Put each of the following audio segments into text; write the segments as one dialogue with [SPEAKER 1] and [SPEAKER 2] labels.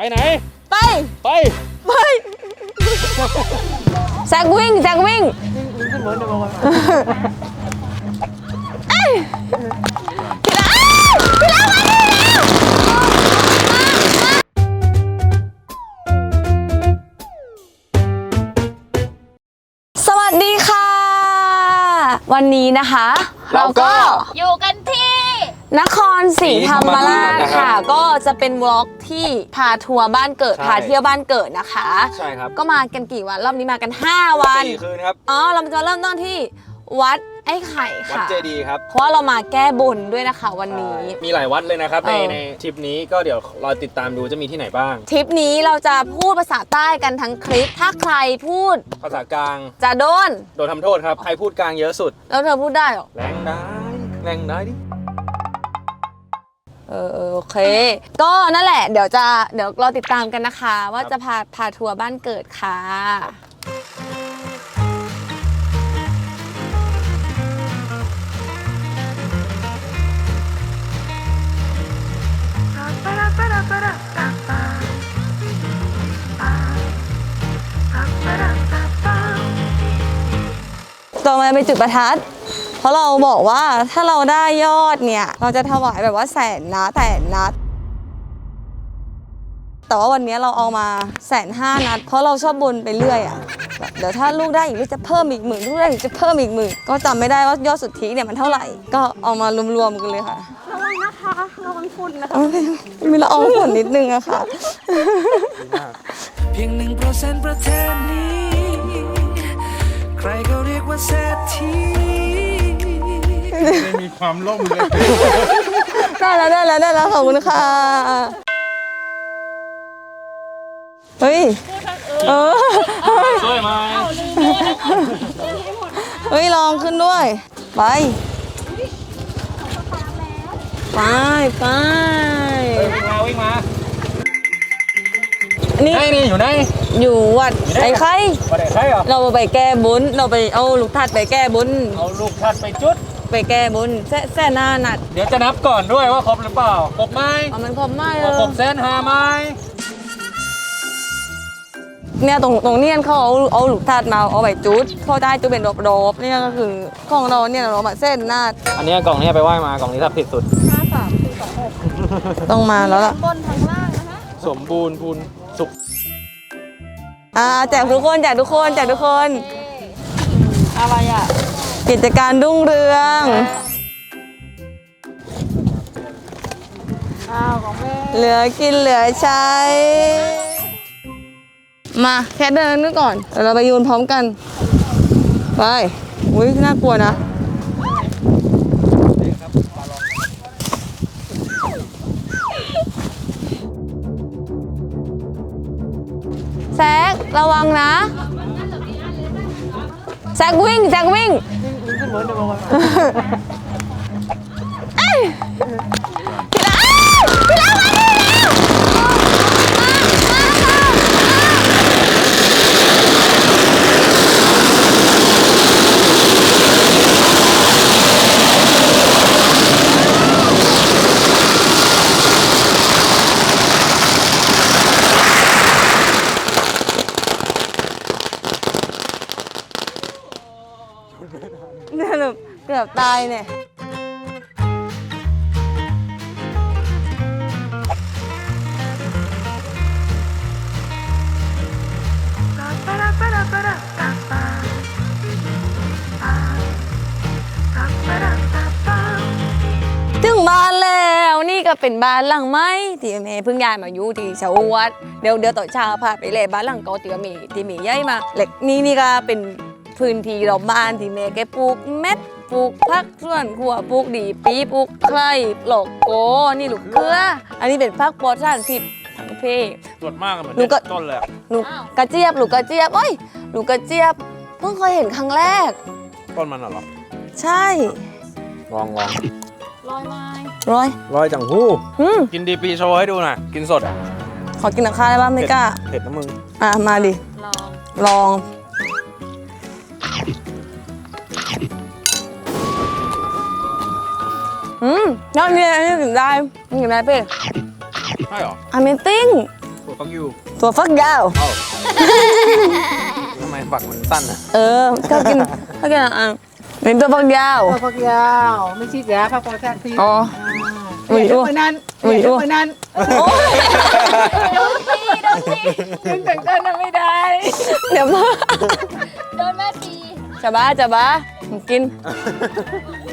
[SPEAKER 1] ไปไหน
[SPEAKER 2] ไป
[SPEAKER 1] ไป
[SPEAKER 2] ไปแซกวิ่งแซกวิ่งเอ้ยพี่ละอ้าวพี่ละมานี่แล้วสวัสดีค่ะ วันนี้นะคะ เราก็
[SPEAKER 3] อยู่กันที่
[SPEAKER 2] นครศรีธรรมราช
[SPEAKER 1] ศรีธรรมราชนะครับ
[SPEAKER 2] ค่ะ ก็จะเป็นวล็อกที่พาทัวร์บ้านเกิด
[SPEAKER 1] ใช่
[SPEAKER 2] พาเที่ยวบ้านเกิดนะคะ
[SPEAKER 1] ใช่ครับ
[SPEAKER 2] ก็มากันกี่วันรอบนี้มากัน 5 วัน
[SPEAKER 1] สี่คืนครับ
[SPEAKER 2] อ๋อเราจะเริ่มต้นที่วัดไอ้ไข่
[SPEAKER 1] วัด
[SPEAKER 2] ค่ะ
[SPEAKER 1] เจดีย์ครับ
[SPEAKER 2] เพราะว่าเรามาแก้บนด้วยนะคะวันนี้
[SPEAKER 1] มีหลายวัดเลยนะครับใน
[SPEAKER 2] เออ
[SPEAKER 1] ในทริปนี้ก็เดี๋ยวรอติดตามดูจะมีที่ไหนบ้าง
[SPEAKER 2] ทริปนี้เราจะพูดภาษาใต้กันทั้งคลิป ถ้าใครพูด
[SPEAKER 1] ภาษากลาง
[SPEAKER 2] จะโดน
[SPEAKER 1] โดนทำโทษครับ ใครพูดกลางเยอะสุด
[SPEAKER 2] แล้วเธอพูดได้เหรอ
[SPEAKER 1] แรงได้แรงได้ดิ
[SPEAKER 2] เออเออโอเค ก็นั่นแหละ เดี๋ยวจะเดี๋ยวเราติดตามกันนะคะ ว่าจะพาพาทัวร์บ้านเกิดค่ะ ต่อมาเป็นจุดประทัด เพราะเราบอกว่าถ้าเราได้ยอดเนี่ย เราจะถวายแบบว่าแสนนัดแสนนัดแต่ว่าวันนี้เราเอามาแสนห้านัด เพราะเราชอบบนไปเรื่อยอะ่ะแบบเดี๋ยวถ้าลูกได้อีกลูกจะเพิ่มอีกหมื่นลูกได้อีกจะเพิ่มอีกหมื่นก็จำไม่ได้ว่ายอดสุทธิเนี่ยมันเท่าไหร่ ก็เอามารวมๆกันเลยค่ะ
[SPEAKER 3] ระวังนะคะระวังฝุ่นนะคะ
[SPEAKER 2] เอาไม่มีละอองฝนนิดนึงอะค่ะ
[SPEAKER 4] เพียงหนึ่งเปอร์เซ็นต์ประเทศนี้ ใครก็เรียกว่าเศรษฐี
[SPEAKER 5] ไม่มีความล่มเลย
[SPEAKER 2] ได้แล้วได้แล้วได้แล้วขอบคุณค่ะ เฮ้ย เออ
[SPEAKER 1] ช่วยไหม
[SPEAKER 2] เฮ้ยลองขึ้นด้วย ไป ไปไป
[SPEAKER 1] วิ่งมาวิ่งมา
[SPEAKER 2] อันนี้
[SPEAKER 1] ไหนนี่อยู่ไหน
[SPEAKER 2] อยู่วัดไอ้ไข่
[SPEAKER 1] มาไหนใครเหรอ
[SPEAKER 2] เราไปแก้บุญเราไปเอาลูกทัดไปแก้บุญ
[SPEAKER 1] เอาลูกทัดไปจุด
[SPEAKER 2] ไปแก้บุญแซ่แซ่หน้าหนัด
[SPEAKER 1] เดี๋ยวจะนับก่อนด้วยว่าครบหรือเปล่า ครบไหม
[SPEAKER 2] เอามันครบไหมเอ
[SPEAKER 1] ว่า
[SPEAKER 2] อ
[SPEAKER 1] ครบแสนหาไหม
[SPEAKER 2] เนี่ยตรงตรงเนี้ยเขาเอาเอาลูกทัดมาเอาไปจุดเขาได้จุดเป็นรอบๆเนี่ยก็คือของเราเนี่ยเรามาเส้นหน้า
[SPEAKER 1] อันนี้กล่องนี้ไปไหว้มากล่องนี้ถ้าผิดสุด
[SPEAKER 2] ต้องมาแล้วล่ะ
[SPEAKER 3] บนทั้งล่างนะคะ
[SPEAKER 1] สมบูรณ์พูนสุข
[SPEAKER 2] อ่าแจกทุกคนแจกทุกคนแจกทุกคน
[SPEAKER 3] อะไรอะ
[SPEAKER 2] กิจการรุ่งเรือง
[SPEAKER 3] อ้าวของแม่
[SPEAKER 2] เหลือกินเหลือใช้ มาแค่เดินนึกก่อนเดี๋ยวเราไปโยนพร้อมกัน ไป อุ้ยน่ากลัวนะแซกระวังนะแซกวิ่งแซกวิ่ง เอ้ยพี่ละอ้าวพี่ละมานี่แล้ว เนี่ยหนูเกือบตายเนี่ยถึงบ้านแล้วนี่ก็เป็นบ้านหลังไม้ที่แม่เพิ่งย้ายมาอยู่ที่ชาววัดเดี๋ยวเดี๋ยวต่อเช้าพาไปเลยบ้านหลังเก่าที่มีที่มีย้ายมาเล็กนี่นี่ก็เป็นพื้นที่รอบบ้านที่แม่แกปลูกเม็ด ปลูกผักส่วนครัวปลูกดีปีปลูกไคร้ปลูกโกนี่ลูกเกลือ อันนี้เป็นผักปลอดสารพิษทั้งเพศ
[SPEAKER 1] สดมากเหมือน
[SPEAKER 2] หนูก็
[SPEAKER 1] ต้นเลยอะ
[SPEAKER 2] ลูกกระเจี๊ยบลูกกระเจี๊ยบเอ้ยลูกกระเจี๊ยบเพิ่งเคยเห็นครั้งแรก
[SPEAKER 1] ต้นมันเหรอ
[SPEAKER 2] ใช่
[SPEAKER 1] ลองลอง
[SPEAKER 3] ลอยไม้
[SPEAKER 2] ร้อย
[SPEAKER 1] ร้อยจังหู้
[SPEAKER 2] อืม
[SPEAKER 1] กินดีปีโชว์ให้ดูหน่อยกินสด
[SPEAKER 2] ขอกินหนังคายได้ป่ะไม่กล้า
[SPEAKER 1] เผ็ดนะมึง
[SPEAKER 2] อะมาดิ
[SPEAKER 3] ลอง
[SPEAKER 2] ลอง อืมยอดเนี่ยอันนี้ถึงได้กินได้เป้
[SPEAKER 1] ใช่เหรอ
[SPEAKER 2] Amazing
[SPEAKER 1] สุดฟักยู
[SPEAKER 2] ตัวฟักยาว
[SPEAKER 1] ทำไมฝักมันสั้นอะ
[SPEAKER 2] เออก็กินก็กินอะเป็นตัวฟักยาว
[SPEAKER 5] ผักยาว ไม่ใช่ยาผักกระแทกที
[SPEAKER 2] อ๋ออุ้ย
[SPEAKER 5] เดี๋ยว
[SPEAKER 2] อุ้ย
[SPEAKER 5] ไปนั้น
[SPEAKER 2] อุ้ย
[SPEAKER 5] เดี๋ยว
[SPEAKER 2] อุ้ย
[SPEAKER 5] ไปนั้น
[SPEAKER 2] โอ้ย
[SPEAKER 3] ถึงถึงเต้นไม่ได้
[SPEAKER 2] เดี๋ยวมา
[SPEAKER 3] โดนแม่ตี
[SPEAKER 2] จะบ้าจะบ้ากิน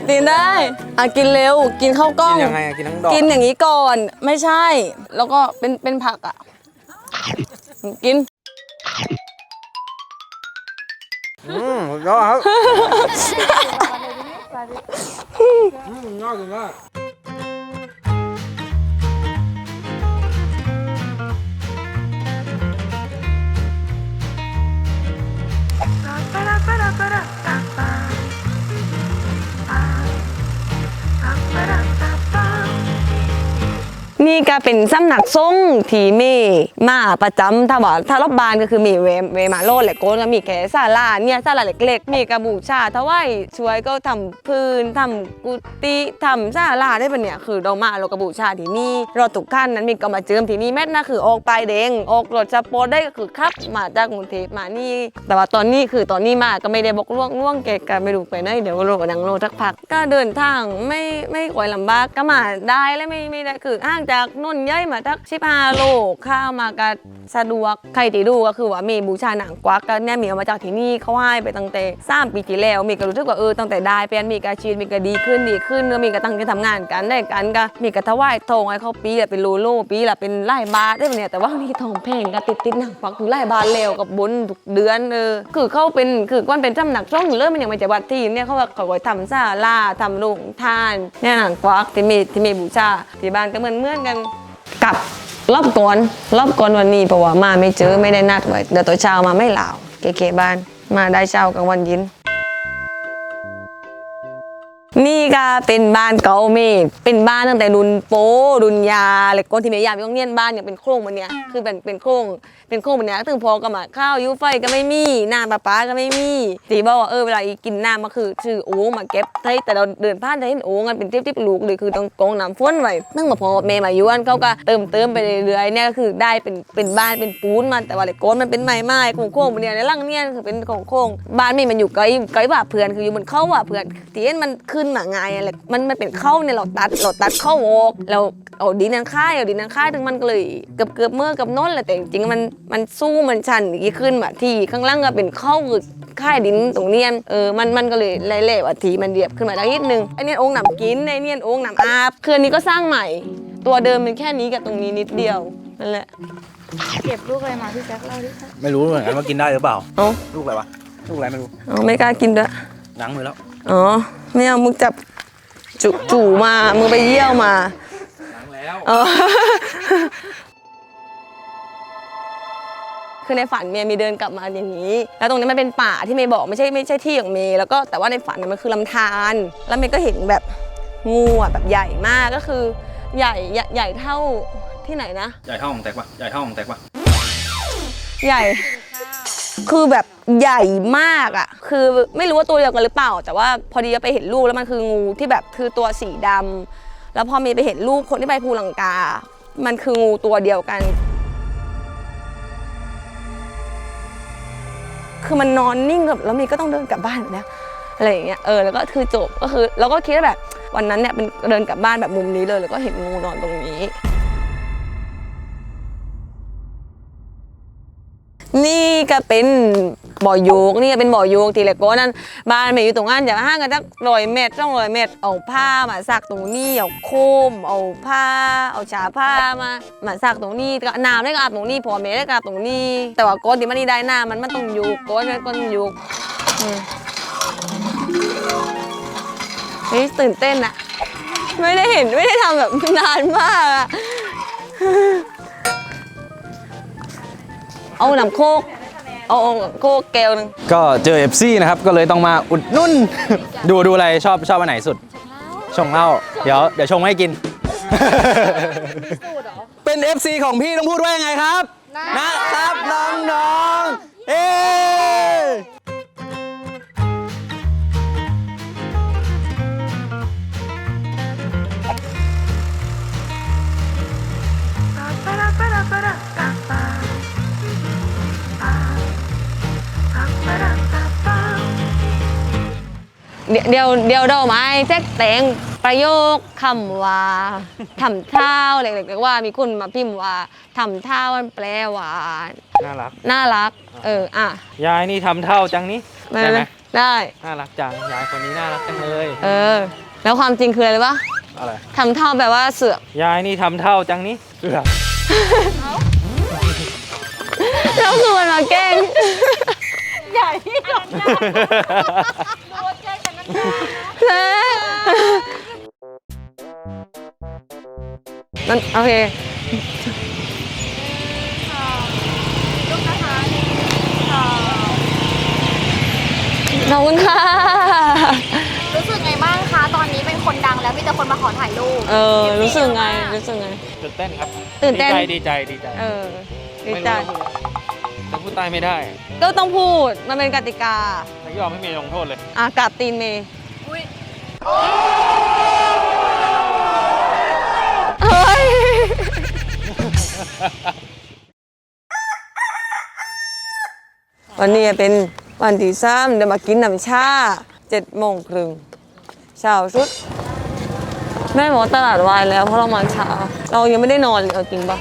[SPEAKER 2] กินได้อะกินเร็ว กินข้าวกล้
[SPEAKER 1] กิ
[SPEAKER 2] อง
[SPEAKER 1] นยังไงอะกินทั้งดอก
[SPEAKER 2] กินอย่างนี้ก่อน ไม่ใช่ แล้วก็เป็นเป็นผักอะ กิน
[SPEAKER 1] อืมสุดยอดครับอืมน่ากินมาก
[SPEAKER 2] นี่ก็เป็นสำนักทรงที่มีมาประจำถ้าว่าถ้ารอบบานก็คือมีเวเวมาโลดแหละโกนก็มีแค่ศาลาเนี่ยศาลาเล็กๆ มีกระบูชาถวายช่วยก็ทำพื้นทำกุฏิทำศาลาได้ปะเนี่ยคือเรามาเรากระบูชาที่นี่เราทุกขั้นนั้นมีก็มาเจิมที่นี่แม่นะคือออกไปายแดงออกรถสปอร์ตได้ก็คือขับมาจากกรุงเทพมานี่ แต่ว่าตอนนี้คือตอนนี้มาก็ไม่ได้บอกล่วงล่วงแกก็ไม่รู้ไปไหนเดี๋ยวโรนังโรทักพักก็เดินทางไม่ไม่ค่อยลำบากก็มาได้และไม่ไม่ได้คือห่างจากนนย่อยมาทักชิพาโลข้าวมาก็สะดวกใครที่ดูก็คือว่ามีบูชาหนังกวักก็เนี่ยมีเอามาจากที่นี่เขาให้ไปตั้งแต่สามปีที่แล้วมีก็รู้สึกว่าเออตั้งแต่ได้เป็นมีกาชีวิตมีก็ดีขึ้นดีขึ้นก็มีก็ตั้งใจทำงานกันได้กันก็มีก็ถวายทองให้เขาปีละเป็นโลโลปีละเป็นไล่บาทได้ปะเนี่ยแต่ว่านี่ทองแพงก็ติดติดหนังฟักอยู่ไล่บาทแล้วกับบุญทุกเดือนเออคือเขาเป็นคือก้อนเป็นจำหนักช่องเริ่มมันยังไม่จะวัดที่เนี่ยเขาว่าเขาก็ทำซาลาทำโรงทานเนี่ยหนังกวักที่มีที่มีบูชาที่บ้านก็เหมือนเหมือนกันกับรอบก่อนรอบก่อนวันนี้เพราะว่ามาไม่เจอไม่ได้นัดไว้เดี๋ยวตัวเช้ามาไม่เหล่าเก๋ๆบ้าน มาได้เช้ากลางวันยิน นี่ก็เป็นบ้านเก่าเมดเป็นบ้านตั้งแต่รุ่นโป้รุ่นยาเลยก่อนที่เมย์ยามต้องเนียนบ้านเนี่ยเป็นโครงมันเนี่ยคือเป็นเป็นโครงเป็นโครงมันเนี่ยถึงพอก็มาข้าวยูไฟก็ไม่มีน้ำประปาก็ไม่มีตีบอกว่าเออเวลาอีกินน้ำมาคือชื่อโอ่งมาเก็บให้แต่เราเดินผ่านได้เห็นโอ่งกันเป็นทิพย์ๆลูกเลยคือต้องกองน้ำฟ้นไว้นั่งมาพอเมย์มาอยู่อันเขาก็เติมเติมไปเรื่อยๆเนี่ยก็คือได้เป็นเป็นบ้านเป็นปูนมันแต่ว่าเลยก้นมันเป็นไม้ไม้โค้งๆมันเนี่ยในร่างเนี่ยคือเป็นของโค้งบ้านเมย์มันอยู่ไกลไกลว่าเพื่อนคืออยู่บนเข้าว่าเพื่อนที่เห็นมันขึ้นมาไงายอะไรมันมันเป็นเข้าเนี่ยเราตัดเราตัดเข้าออกเราเอาดินนังค่ายเอาดินนังค่ายถึงมันก็เลยเกือบเกือบเมื่อกับโน้นแหละแต่จริงๆมันมันสู้มันชันอย่างนี้ขึ้นมาที่ข้างล่างก็เป็นเข้าคือค่ายดินตรงเนียนเออมันมันก็เลยเละๆว่าทีมันเดียบขึ้นมาได้นิดนึงไอเนียนโอ่งหนำกินไอเนียนโอ่งหนำอาบคืออนนี้ก็สร้างใหม่ ตัวเดิมเป็นแค่นี้กับตรงนี้นิดเดียวนั่นแหละ
[SPEAKER 3] เก็บลูกอะไรมาพี่แจ็คเล่าดิคะ
[SPEAKER 1] ไม่รู้เหมือนกันว่ากินได้หรือเปล่า
[SPEAKER 2] เอา
[SPEAKER 1] ลูกอะไรวะ ลูกอะไรไม่รู้
[SPEAKER 2] เอาไม่กล้ากินด้วย
[SPEAKER 1] ล้างมือแล้ว
[SPEAKER 2] อ๋อ ไม่เอามึงจับจุจู่มา มึงไปเยี่ยวมา
[SPEAKER 1] ล้างแล้ว
[SPEAKER 2] อ๋อคือในฝันเมย์มีเดินกลับมาอย่างนี้ แล้วตรงนี้มันเป็นป่าที่เมย์บอกไม่ใช่ไม่ใช่ที่ของเมย์แล้วก็แต่ว่าในฝันน่ะมันคือลำธารแล้วเมย์ก็เห็นแบบงูอะแบบใหญ่มากก็คือ ใหญ่ใหญ่ใหญ่เท่าที่ไหนนะ
[SPEAKER 1] ใหญ่เท่าของแตกปะใหญ่เท่าของแตกปะ
[SPEAKER 2] ใหญ่ คือแบบใหญ่มากอะ คือไม่รู้ว่าตัวเดียวกันหรือเปล่า แต่ว่าพอดีไปเห็นรูปแล้วมันคืองูที่แบบคือตัวสีดำแล้วพอมีไปเห็นรูปคนที่ไปภูลังกา มันคืองูตัวเดียวกัน คือมันนอนนิ่งแบบแล้วมีก็ต้องเดินกลับบ้านแบบเนี้ยอะไรอย่างเงี้ย เออ แล้วก็คือจบ ก็คือเราก็คิดว่าแบบวันนั้นเนี่ยเป็นเดินกลับบ้านแบบมุมนี้เลย แล้วก็เห็นงูนอนตรงนี้ นี่ก็เป็นบ่อโยกนี่ก็เป็นบ่อโยกทีแรกก็นั่นบ้านแม่อยู่ตรงนั้นอย่าห่างกันสักร้อยเมตรต้องร้อยเมตรเอาผ้ามาซักตรงนี้เอาโคม เอาผ้า เอาฉาผ้ามามาซักตรงนี้ก็น้ำได้ก็อาบตรงนี้พอแม่ได้ก็อาบตรงนี้ แต่ว่าก้อนที่มันนี่ได้น้ำมันมันต้องอยู่ก้อนมันก้อนอยู่อืมเฮ้ยตื่นเต้นอะไม่ได้เห็นไม่ได้ทำแบบนานมากอะ เอาน้ำโคกเอาเอาโคกแก้วหนึง
[SPEAKER 6] ก็เจอเอฟซีนะครับ ก็เลยต้องมาอุดหนุ่น ดูดูอะไรชอบชอบอันไหนสุด ชงเหล้าเดี๋ยวเดี๋ยวชงให้กิน เป็น FC ของพี่ต้องพูดว่ายังไงครับ นะครับน้องๆ เอ๊ะ
[SPEAKER 2] เดี๋ยวเดี๋ยวเดาไหมแจ๊กแตงประโยคคำว่าทำเท้าเล็กๆว่ามีคุณมาพิมพ์ว่าทำเท้ามันแปลว่า
[SPEAKER 6] น่ารัก
[SPEAKER 2] น่ารัก เอออะ
[SPEAKER 6] ยายนี่ทำเท่าจังนี้
[SPEAKER 2] ได้
[SPEAKER 6] ไห
[SPEAKER 2] มได้
[SPEAKER 6] น่ารักจังยายคนนี้น่ารักจังเลย
[SPEAKER 2] เออ แล้วความจริงคืออะไรวะ
[SPEAKER 6] อะไร
[SPEAKER 2] ทำเท่าแบบว่าเสือก
[SPEAKER 6] ยายนี่ทำเท่าจังนี้เสือก
[SPEAKER 2] แล้วคือมันมาแกล้ง
[SPEAKER 3] ใหญ่ที่สุดโดนใจกันนะ
[SPEAKER 2] แซ่นั่นโอเค
[SPEAKER 3] ลูกนะคะหนึ่งสอง
[SPEAKER 2] ขอบคุณค่ะ
[SPEAKER 3] รู้สึกไงบ้างคะ ตอนนี้เป็นคนดังแล้วมีแต่คนมาขอถ่ายรูป
[SPEAKER 2] เออ รู้สึกไง รู้สึกไง
[SPEAKER 6] ตื่นเต้นครับ
[SPEAKER 2] ตื่นเต้น
[SPEAKER 6] ดีใจ ดีใจ ดีใจ
[SPEAKER 2] เออ ดี
[SPEAKER 6] ไม่
[SPEAKER 2] ใจ
[SPEAKER 6] รู้จะพูดใต้ไม่ได้
[SPEAKER 2] ก็ต้องพูดมันเป็นกติกา
[SPEAKER 6] ไม่ยอมไม่มีลงโทษเลย
[SPEAKER 2] อะกัดตีนเมย์
[SPEAKER 3] อุ้ย
[SPEAKER 2] เฮ้ย วันนี้เป็นวันที่สามเดี๋ยวมากินน้ำชาเจ็ดโมงครึ่งเช้าสุด แม่บอกว่าตลาดวายแล้วเพราะเรามาเช้าเรายังไม่ได้นอนเลยเอาจริงปะ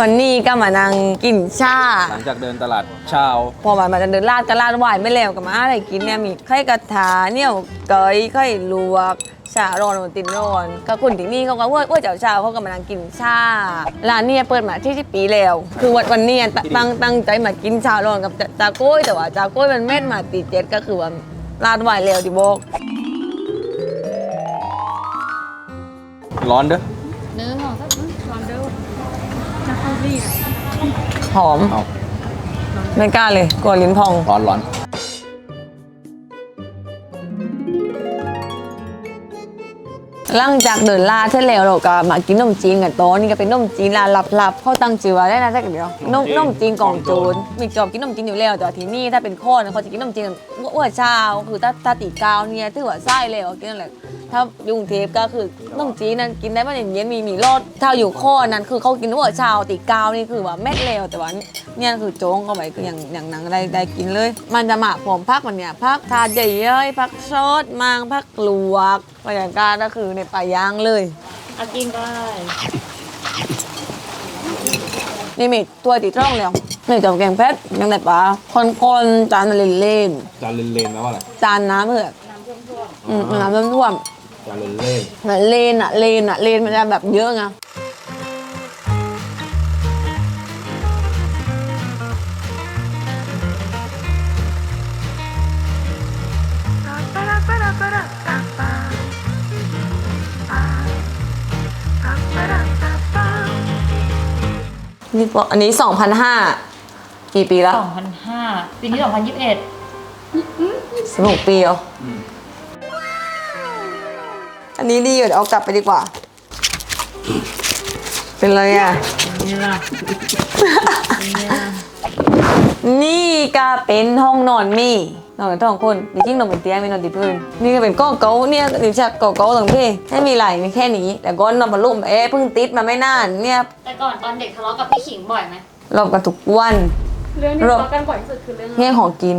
[SPEAKER 2] วันนี้ก็มานั่งกินชา
[SPEAKER 1] หลังจากเดินตลาดเช้า
[SPEAKER 2] พอมันมาเดินลาดก็ลาดวายไม่แล้วกับมาอะไรกินเนี่ยมีไข่กระทาเนี่ยเกยไข่ลวกชาร้อนโอตินร้อนก็คนที่นี่เขาก็ว่าว่าเจ้าชาเขาก็มานั่งกินชาร้านเนี่ยเปิดมาที่สิบปีแล้ว คือวันวันเนี้ตั้งตั้งใจมากินชาร้อนกับจาก้วยแต่ว่าจาก้วยมันเม็ดมาตีเจ็ดก็คือว่าลาดวายแล้วดิบอก
[SPEAKER 1] ร้อนเด้อ
[SPEAKER 3] เนื้อหอมสักลองดู
[SPEAKER 2] หอม
[SPEAKER 1] เอา
[SPEAKER 2] ไม่กล้าเลย กลัวลิ้นพอง
[SPEAKER 1] ร้อนร้อน
[SPEAKER 2] หลังจากเดินลาดเสร็จแล้วเราก็มากินนมจีนกันโต๊ะนี่ก็เป็นนมจีนร้านลับๆเขาตั้งชื่อว่าได้นะสักเดียวนมนมจีนกล่องโจรมีจอบกินนมจีนอยู่แล้วแต่ว่าที่นี่ถ้าเป็นคนเขาจะกินนมจีนอ้วนเช้าคือถ้าถ้าตีกาวเนี่ยถือว่าไส้แล้วกินนั่นแหละ ถ้าอยู่กรุงเทพก็คือนมจีนนั้นกินได้ไม่อย่างเย็นมีมีรสถ้าอยู่ข้อนั้นคือเขากินอ้วนเช้าตีกาวนี่คือว่าเม็ดแล้วแต่ว่าเนี่ยคือโจ้งเข้าไปคืออย่างอย่างหนังได้ได้กินเลย มันจะมาผอมพักมันเนี่ยพักทาใหญ่เย้ยพักซดมางพักลวกบรรยากาศก็คือในป่าย่างเลย
[SPEAKER 3] เอากินก็ได้
[SPEAKER 2] นี่มีตัวติดร่องแล้วนี่จับแกงเพชรยังไงปะคนๆจานเล่นเล่น
[SPEAKER 1] จานเลนๆแปลว่าอะไร
[SPEAKER 2] ๆจานน้ำเผือกอืมน้ำท่วม
[SPEAKER 1] จานเล่น
[SPEAKER 2] ๆแต่เลนอะเลนอะเลนมันจะแบบเยอะไงนี่ปะอันนี้ 2,500 กี่ปีแล้ว
[SPEAKER 3] 2005 ปีนี้ 2021
[SPEAKER 2] 16 ปีเหรออ อันนี้ดีอยู่เดี๋ยวเอากลับไปดีกว่า เป็นไรอะ นี่ก็เป็นห้องนอนมี่นอนกันสองคนจริงๆนอนบนเตียงไม่นอนติดพื้นนี่ก็เป็นก้อเก้าเนี่ยดิฉันก้อเก้าตรงพี่ให้มีไหลมีแค่นี้ แต่ก้อนนอนบนลุ่มเอ๊ะเพิ่งติดมาไม่นานเนี่ย
[SPEAKER 3] แต่ก่อนตอนเด็กทะเลาะกับพี่ขิงบ่อยไหม
[SPEAKER 2] รอบกันทุกวัน
[SPEAKER 3] เรื่องที่ทะเลาะกันบ่อยที่สุดคือเรื่อง
[SPEAKER 2] เงี้ยของกิน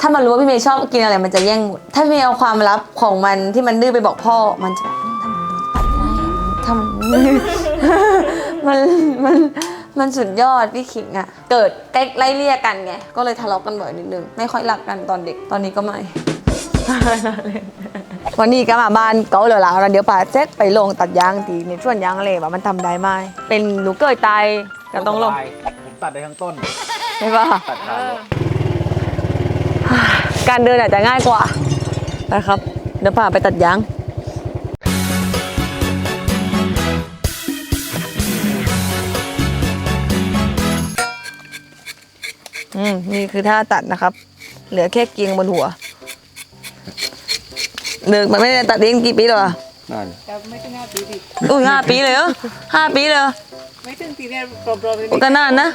[SPEAKER 2] ถ้ามันรู้ว่าพี่เมย์ชอบกินอะไรมันจะแย่งหมด ถ้าพี่เมย์เอาความลับของมันที่มันดื้อไปบอกพ่อ มันจะแบบถ้ามันโดนตัดได้ถ้ามันมันมันมันสุดยอดพี่ขิงอะเกิดใกล้ไล่เลี่ยกันไง ก็เลยทะเลาะกันบ่อยนิดนึง ไม่ค่อยรักกันตอนเด็ก ตอนนี้ก็ไม่ วันนี้ก็มาบ้านเก๋าเหลือหลังแล้วเดี๋ยวป่าเซ็ตไปลงตัดยางตีในช่วนยางเลยว่ามันทำได้ไหมเป็นหนูเกิดตายก็ต้องลง
[SPEAKER 1] ผมตัดได้ทั้งต้น
[SPEAKER 2] ใช่ปะ
[SPEAKER 1] ตัดขาดเลย
[SPEAKER 2] การเดินอาจจะง่ายกว่านะครับ เดี๋ยวพาไปตัดยางอืมนี่คือท่าตัดนะครับ เหลือแค่เกียงบนหัวเดินมันไม่ได้ตัดเองกี่ปีแล้วอะ
[SPEAKER 1] นั่น
[SPEAKER 2] อุ้ยห้าปีเลยเหรอห้าปีเลยเหรอ
[SPEAKER 5] ไม่ถึงปีนี้กรอบๆ
[SPEAKER 2] ก็นานนะ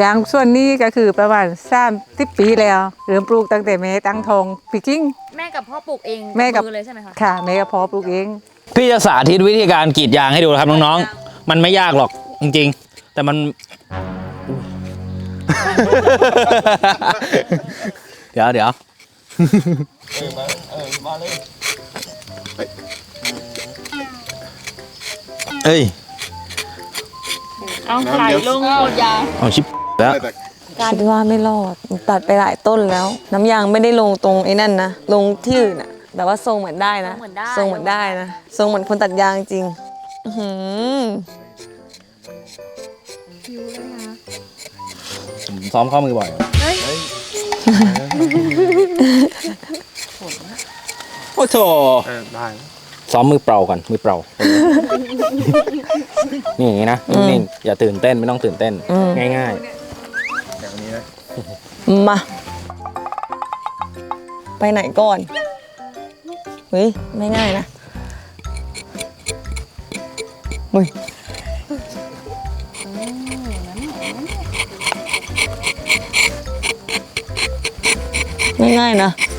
[SPEAKER 5] ยางส่วนนี้ก็คือประมาณสามสิบปีแล้ว เริ่มปลูกตั้งแต่แม่ตั้งทองปีจริง
[SPEAKER 3] แม่กับพ่อปลูกเอง
[SPEAKER 5] แม่กับ
[SPEAKER 3] มือเลยใช่ไหมคะ
[SPEAKER 5] ค่ะแม่ก็พอปลูกเอง
[SPEAKER 6] พี่จะสาธิตวิธีการกรีดยางให้ดูนะครับน้องๆ มันไม่ยากหรอกจริงแต่มัน เดี๋ยวเดี๋ยวเอ้ย
[SPEAKER 2] เอาถ่ายลงหมดยา
[SPEAKER 6] เอาชิปแล้ว
[SPEAKER 2] คิดว่าไม่รอดตัดไปหลายต้นแล้ว น้ำยางไม่ได้ลงตรงไอ้นั่นนะลงที่อื่นอะแต่ว่าทรงเหมือนได้นะ
[SPEAKER 3] เหมือนได้
[SPEAKER 2] ทรงเหมือนได้นะทรงเหมือนคนตัดยางจริงอื้อหือ
[SPEAKER 6] ผมซ้อมข้อมือบ่อยโอ้โถ
[SPEAKER 1] ได้
[SPEAKER 6] ซ้อมมือเปล่าก่อนมือเปล่า นี่อย่างนี้นะนิ่งๆอย่าตื่นเต้นไม่ต้องตื่นเต้น
[SPEAKER 2] อืม
[SPEAKER 6] ง่าย
[SPEAKER 1] อย่างนี้นะ
[SPEAKER 2] มา ไปไหนก่อนเฮ้ยไม่ง่ายนะเฮ้ยไม่ง่ายนะอ่า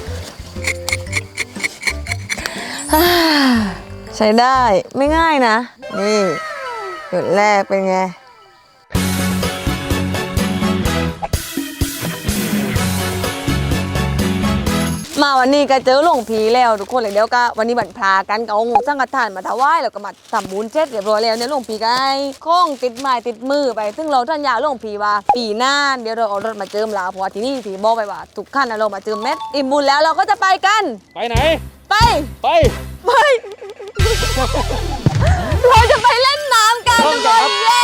[SPEAKER 2] ใช้ได้ไม่ง่ายนะ นี่จุดแรกเป็นไงมาวันนี้ก็เจอหลวงพีแล้วทุกคนเลยเดี๋ยวก็วันนี้บันพากันก็เอางูสังฆทานมาถวายแล้วก็มาทำบุญเจ็ดเรียบร้อยแล้วเนี่ยหลวงพีก็ให้ข้องติดไม้ติดมือไป ซึ่งเราท่านยาหลวงพีว่าปีหน้าเดี๋ยวเราเอารถมาเจิมลาเพราะว่าที่นี่ผีบอกไปว่าทุกขั้นเรามาเจิมเม็ดอิ่มบุญแล้วเราก็จะไปกัน
[SPEAKER 6] ไปไหน
[SPEAKER 2] ไป
[SPEAKER 6] ไป
[SPEAKER 2] ไป เราจะไปเล่นน้ำกันทุกคนเย้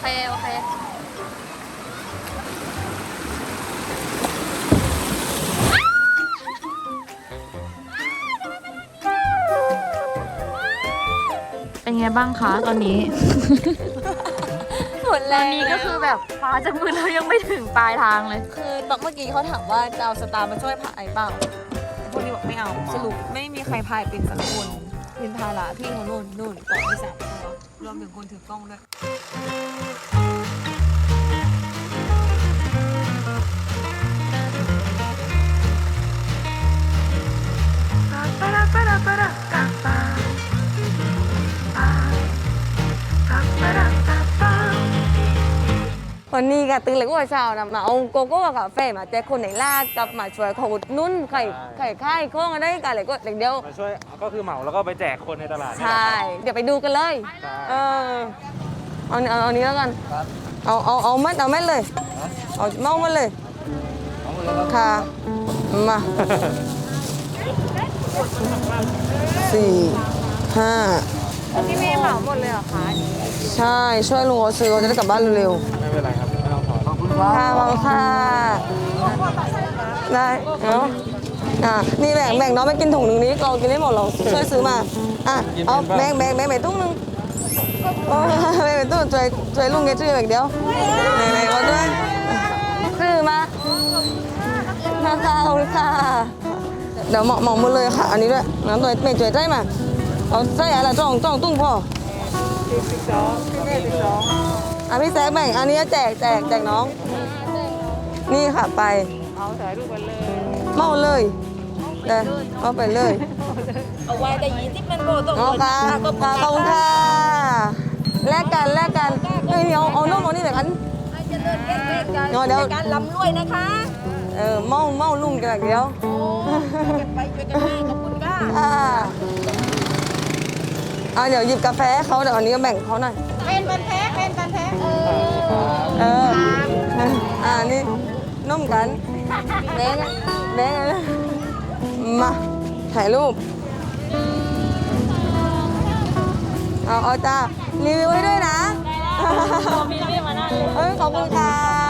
[SPEAKER 3] เค โอเคเป็นไงบ้างคะตอนนี้
[SPEAKER 2] หมด
[SPEAKER 3] ต
[SPEAKER 2] แล้
[SPEAKER 3] อ
[SPEAKER 2] วน
[SPEAKER 3] นี้ก็คือแบบฟ้าจากมือเรายังไม่ถึงปลายทางเลย
[SPEAKER 2] คือตอนเมื่อกี้เขาถามว่าจะเอาสตาร์มาช่วยพายเปล่าพวกนี้บอกไม่เอา สรุปไม่มีใครพายเป็นสักคนเป็นภาระพี่เขานู่นนู่นต่อที่สามตัวรวมถึงคนถือกล้องด้วย วันนี้ก็ตื่นเลยว่าเช้านะมาเอาโกโก้กับกาแฟมาแจกคนในลาดกับมาช่วยเขาอุดหนุ่นไข่ไข่ไข่ข้องอะไรกันเลยก็เดี๋ยว
[SPEAKER 6] มาช่วยก็คือเหมาแล้วก็ไปแจกคนในตลาด
[SPEAKER 2] ใช่เดี๋ยวไปดูกันเลยเออเอาเอาเอานี้แล้วกันเอาเอาเอาเม็ดเอาเม็ดเลย เอาเมามาเลยค่ะมา สี่ห้า
[SPEAKER 3] พี่เมย์เหมาหมดเลยเหรอคะ
[SPEAKER 2] ใช่ช่วยลุงเขาซื้อเขาจะได้กลับบ้านเร็ว
[SPEAKER 6] ไม่เป็นไรครับไม่ต้องถอน
[SPEAKER 2] ๆค่ะมาค่ะได้เนาะอะนี่แบ่งแบ่งน้องไปกินถุงหนึ่งนี้เรากินได้หมดเราช่วยซื้อมาอะเอาแบ่งแบ่งแบ่งไปตุ้งหนึงโอ้แบ่งไปตุ้งช่วยช่วยลุงแกช่วยแบ่งเดียวแบ่งแบ่งเขาด้วยซื้อมานะคะขอบคุณค่ะ เดี๋ยวเหมาะเหมาะหมดเลยค่ะ อันนี้ด้วยน้ำตัวเมย์ช่วยใจมาเอาใส่อะไรจ้องจ้องตุ้งพ่ออะพี่แซกแบ่งอันนี้แจกแจกแจกน้อง นี่ค่ะไป เอาถ่ายรูปกันเลยเมาเลยเดินเอาไปเลยเอาไว้แต่ยี่สิบมันโบต้องเอาค่ะขอบคุณค่ะแลกกันแลกกันเฮ้ยเอาเอาน้องเอานี่เดี๋ยวกันเดี๋ยว
[SPEAKER 7] การลำรวยนะคะ
[SPEAKER 2] เออเมาเมาลุงกันเดียว
[SPEAKER 7] ไปช่วยกันมากขอบคุณค่ะ
[SPEAKER 2] อ่าเอาเดี๋ยวหยิบกาแฟให้เขาเดี๋ยวอันนี้ก็แบ่งเขาหน่อย
[SPEAKER 7] เป็นบันแท้เป็นบันแท้เออ
[SPEAKER 2] เอออ่านี่นุ่มกันแบงค์อะแบงค์อะมาถ่ายรูปเอาเอาจ้ารีวิวให้ด้วยนะมีรีวิวมาหน้าเลยเอ้ยขอบคุณค่ะ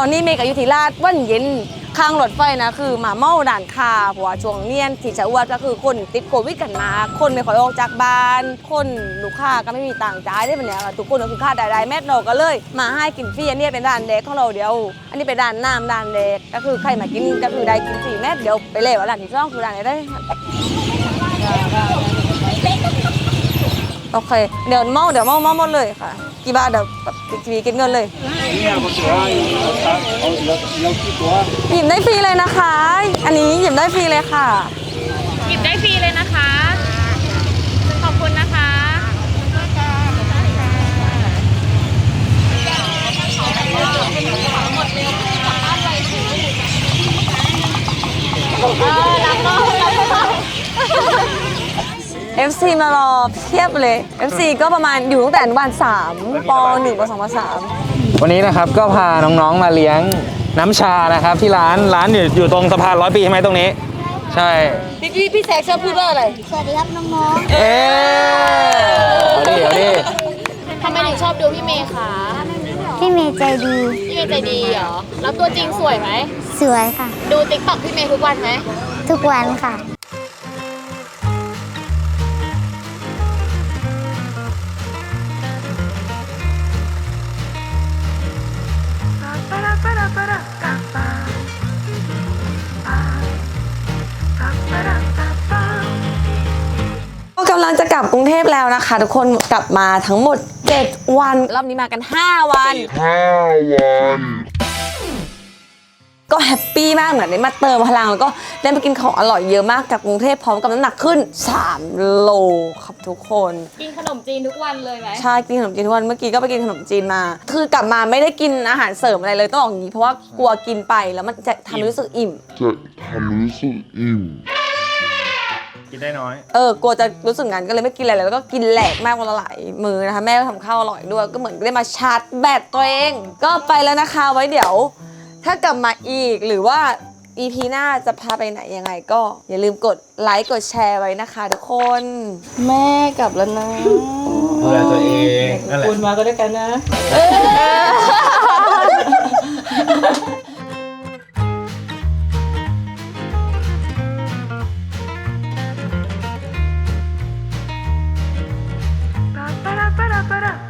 [SPEAKER 2] อนนี้เมย์กับยุธิราชวันเย็นข้างรถไฟนะคือหมาเมาด่านคาเพราะว่าช่วงเนียนที่จะอวดก็คือคนติดโควิดกันมา คนไม่ค่อยออกจากบ้าน คนลูกค้าก็ไม่มีตังจ่ายได้เป็นเนี่ยทุกคนก็คือค่าได้ได้แม่เราก็เลย มาให้กินฟรีอันนี้เป็นด่านเด็กของเราเดียว อันนี้เป็นด่านน้ำด่านเด็กก็คือใครมากินก็คือได้กินฟรีแม่เดี๋ยวไปเลยว่าด่านที่สองคือด่านไหนได้โอเคเดี๋ยวเมาเดี๋ยวเมาเมาหมดเลยค่ะ กี่บาทเดี๋ยวแบบทีกินเงินเลยหยิบได้ฟรีเลยนะคะ อันนี้หยิบได้ฟรีเลยค่ะ
[SPEAKER 3] หยิบได้ฟรีเลยนะคะ ขอบคุณนะคะ
[SPEAKER 2] FC มารอเพียบเลย FC ก็ประมาณอยู่ตั้งแต่อนุบาล3ป .1 ป .2 ป .3
[SPEAKER 6] วันนี้นะครับก็พาน้องๆมาเลี้ยงน้ำชานะครับ ที่ร้านร้านอยู่อยู่ตรงสะพานร้อยปีใช่ไหมตรงนี้ ใช่
[SPEAKER 2] พี่พี่พี่แซกชอบพูดว่าอะไร
[SPEAKER 3] สวัสดีครับน้อง
[SPEAKER 6] เอ๊เอาดิเอาดิ
[SPEAKER 3] ๆทำไมถึงชอบดูพี่เมย์คะ
[SPEAKER 8] พี่เมย์ใจดี
[SPEAKER 3] พี่เมย์ใจดีเหรอ แล้วตัวจริงสวยไหม
[SPEAKER 8] สวยค่ะ
[SPEAKER 3] ดูติ๊กต็อกพี่เมย์ทุกวันไหม
[SPEAKER 8] ทุกวันค่ะ
[SPEAKER 2] เทพแล้วนะคะ ทุกคนกลับมาทั้งหมด 7 วัน รอบนี้มากัน 5 วัน 5 วัน ก็แฮปปี้มากเหมือนได้มาเติมพลัง แล้วก็ได้มากินของอร่อยเยอะมากกลับกรุงเทพพร้อมกับน้ำหนักขึ้น 3 โลครับทุกคน
[SPEAKER 3] กินขนมจีนทุกวันเลยไหม
[SPEAKER 2] ใช่กินขนมจีนทุกวันเมื่อกี้ก็ไปกินขนมจีนมา คือกลับมาไม่ได้กินอาหารเสริมอะไรเลยต้องบอกอย่างนี้เพราะว่ากลัวกินไปแล้วมันจะทำให้รู้สึกอิ่ม
[SPEAKER 1] กิ นได้น้อย
[SPEAKER 2] เออกลัวจะรู้สึกงั้นก็เลยไม่กินอะไรเลยแล้วก็กินแหลกมากวันละหลายมือนะคะแม่ก็ทำข้าวอร่อยด้วยก็เหมือนได้มาชาร์จแบตตัวเอง ก็ไปแล้วนะคะไว้เดี๋ยว ถ้ากลับมาอีกหรือว่า EP หน้าจะพาไปไหนยังไงก็อย่าลืมกดไลค์กดแชร์ไว้นะคะทุกคน แม่กลับแล้วนะ
[SPEAKER 1] ดูแลตัวเองนั่นแหละ
[SPEAKER 5] คุณมาก็ด้วยกันนะ
[SPEAKER 2] เออ para.